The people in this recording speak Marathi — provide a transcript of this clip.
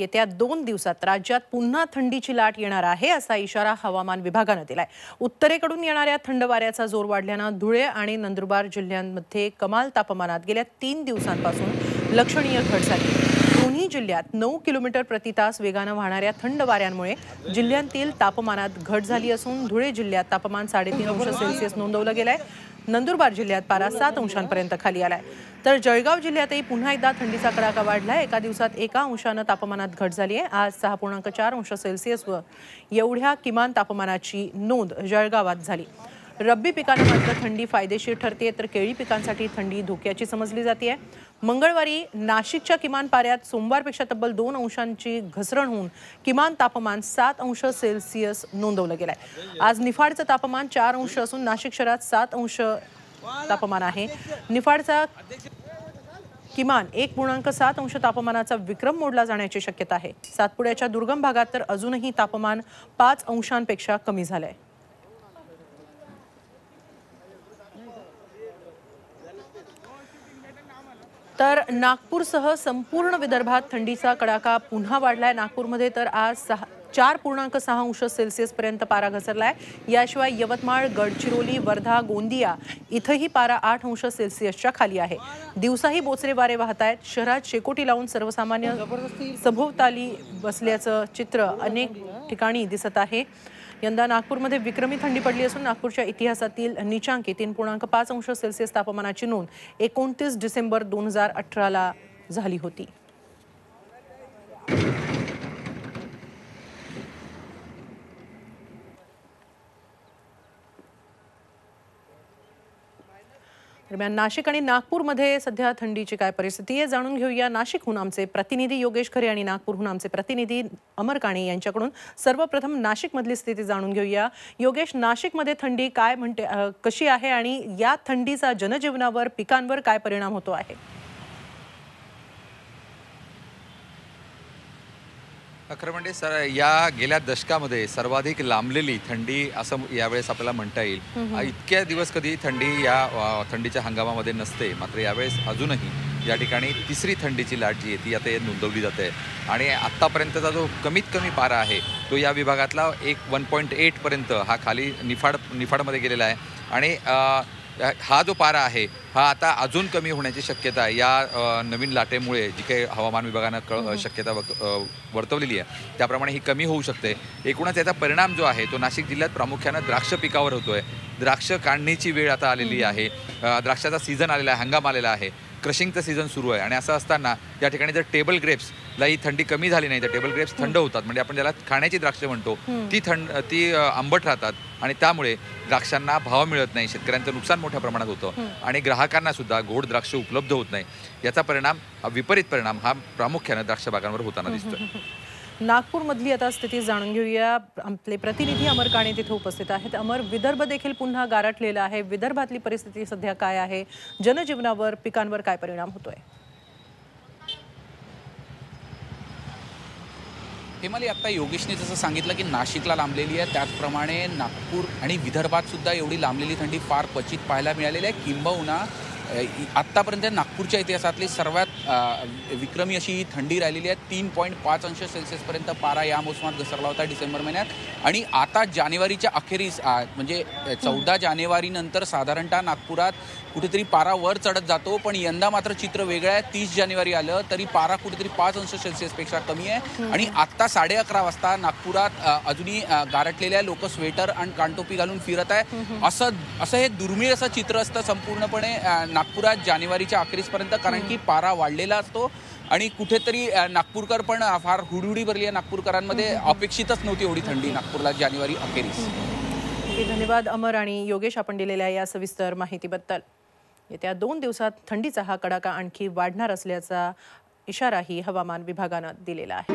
येत्या दोन दिवसात राज्यात पुन्हा थंडीची लाट येणार आहे असा इशारा हवामान विभागानं दिलाय. उत्तरेकडून येणाऱ्या थंड वाऱ्याचा जोर वाढल्यानं धुळे आणि नंदुरबार जिल्ह्यांमध्ये कमाल तापमानात गेल्या तीन दिवसांपासून लक्षणीय घट झाली दोन्ही जिल्ह्यात नऊ किलोमीटर प्रति तास वेगानं वाहणाऱ्या थंड वाऱ्यांमुळे जिल्ह्यांतील तापमानात घट झाली असून धुळे जिल्ह्यात तापमान साडेतीन अंश सेल्सिअस नोंदवलं गेलं आहे नंदुरबार जिल्ह्यात पारा सात अंशांपर्यंत खाली आलाय. तर जळगाव जिल्ह्यातही पुन्हा एकदा थंडीचा कडाका वाढलाय. एका दिवसात एका अंशानं तापमानात घट झाली आहे. आज सहा पूर्णांक चार अंश सेल्सिअसवर एवढ्या किमान तापमानाची नोंद जळगावात झाली. रब्बी पिकांना मात्र थंडी फायदेशीर ठरते तर केळी पिकांसाठी थंडी धोक्याची समजली जाते मंगळवारी नाशिकच्या किमान पाऱ्यात सोमवारपेक्षा तब्बल दोन अंशांची घसरण होऊन किमान तापमान सात अंश सेल्सिअस नोंदवलं गेलं आहे आज निफाडचं तापमान चार अंश असून नाशिक शहरात सात अंश तापमान आहे. निफाडचा किमान एक पूर्णांक सात अंश तापमानाचा विक्रम मोडला जाण्याची शक्यता आहे. सातपुड्याच्या दुर्गम भागात तर अजूनही तापमान पाच अंशांपेक्षा कमी झालं आहे तर नागपूरसह संपूर्ण विदर्भात थंडीचा कडाका पुन्हा वाढलाय. नागपूरमध्ये तर आज सहा चार पूर्णांक सहा अंश सेल्सिअसपर्यंत पारा घसरलाय. याशिवाय यवतमाळ गडचिरोली वर्धा गोंदिया इथंही पारा आठ अंश सेल्सिअसच्या खाली आहे. दिवसाही बोचरे वारे वाहत आहेत शहरात शेकोटी लावून सर्वसामान्य सभोवताली बसल्याचं चित्र अनेक ठिकाणी दिसत आहे. यंदा नागपूरमध्ये विक्रमी थंडी पडली असून नागपूरच्या इतिहासातील निचांकी तीन पूर्णांक पाच अंश सेल्सिअस तापमानाची नोंद एकोणतीस डिसेंबर दोन हजार अठराला झाली होती. दरम्यान नाशिक आणि नागपूरमध्ये सध्या थंडीची काय परिस्थिती आहे जाणून घेऊया. नाशिकहून आमचे प्रतिनिधी योगेश खरे आणि नागपूरहून आमचे प्रतिनिधी अमर काणे यांच्याकडून. सर्वप्रथम नाशिकमधली स्थिती जाणून घेऊया. योगेश नाशिकमध्ये थंडी काय म्हणते कशी आहे आणि या थंडीचा जनजीवनावर पिकांवर काय परिणाम होतो आहे? खरं म्हणजे सर या गेल्या दशकामध्ये सर्वाधिक लांबलेली थंडी असं यावेळेस आपल्याला म्हणता येईल. इतक्या दिवस कधी थंडी या थंडीच्या हंगामामध्ये नसते. मात्र यावेळेस अजूनही या ठिकाणी तिसरी थंडीची लाट जी आहे ती आता नोंदवली जाते. आणि आत्तापर्यंतचा जो कमीत कमी पारा आहे तो या विभागातला एक वन पॉईंट एटपर्यंत हा खाली निफाड निफाडमध्ये गेलेला आहे. आणि हा जो पारा आहे हा आता अजून कमी होण्याची शक्यता आहे. या नवीन लाटेमुळे जी काही हवामान विभागानं कळ शक्यता वर्तवलेली आहे त्याप्रमाणे ही कमी होऊ शकते. एकूणच याचा परिणाम जो आहे तो नाशिक जिल्ह्यात प्रामुख्यानं द्राक्ष पिकावर होतोय. द्राक्ष काढणीची वेळ आता आलेली आहे. द्राक्षाचा सीझन आलेला आहे हंगाम आलेला आहे. क्रशिंगचं सीझन सुरू आहे. आणि असं असताना या ठिकाणी जर टेबल ग्रेप्सला ही थंडी कमी झाली नाही तर टेबल ग्रेप्स थंड होतात. म्हणजे आपण ज्याला खाण्याची द्राक्ष म्हणतो ती थंड ती आंबट राहतात. आणि त्यामुळे द्राक्षांना भाव मिळत नाही. शेतकऱ्यांचं नुकसान मोठ्या प्रमाणात होतं. आणि ग्राहकांना सुद्धा गोड द्राक्ष उपलब्ध होत नाही. याचा परिणाम हा विपरीत परिणाम हा प्रामुख्यानं द्राक्ष बागांवर होताना दिसतोय. नागपूरमधली आता स्थिती जाणून घेऊया. आपले प्रतिनिधी अमर काणे तिथे उपस्थित आहेत. अमर विदर्भ देखील पुन्हा गारठलेला आहे. विदर्भातली परिस्थिती सध्या काय आहे? जनजीवनावर पिकांवर काय परिणाम होतोय? हेमाली आत्ता योगेशने जसं सांगितलं की नाशिकला लांबलेली आहे. त्याचप्रमाणे नागपूर आणि विदर्भात सुद्धा एवढी लांबलेली थंडी फार क्वचित पाहायला मिळालेली आहे. किंबहुना आत्तापर्यंत नागपूरच्या इतिहासातली सर्वात विक्रमी अशी ही थंडी राहिलेली आहे. तीन पॉईंट पाच अंश सेल्सिअसपर्यंत पारा या मोसमात घसरला होता डिसेंबर महिन्यात. आणि आता जानेवारीच्या अखेरीस म्हणजे चौदा जानेवारीनंतर साधारणतः नागपुरात कुठेतरी पारा वर चढत जातो. पण यंदा मात्र चित्र वेगळं आहे. तीस जानेवारी आलं तरी पारा कुठेतरी पाच अंश सेल्सिअसपेक्षा कमी आहे. आणि आत्ता साडे अकरा वाजता नागपुरात अजूनही अ, गारठलेल्या लोक स्वेटर आणि कानटोपी घालून फिरत आहे. असं असं हे दुर्मिळ असं चित्र असतं संपूर्णपणे. नागपुरात जानेवारीच्या अखेरीसपर्यंत कारण की पारा वाढलेला असतो. आणि कुठेतरी नागपूरकर पण फार हुडहुडी भरली आहे नागपूरकरांमध्ये. अपेक्षितच नव्हती एवढी थंडी नागपूरला जानेवारी अखेरीस. धन्यवाद. अमर आणि योगेश आपण दिलेल्या या सविस्तर माहितीबद्दल. येत्या दोन दिवसात थंडीचा हा कडाका आणखी वाढणार असल्याचा इशाराही हवामान विभागानं दिलेला आहे.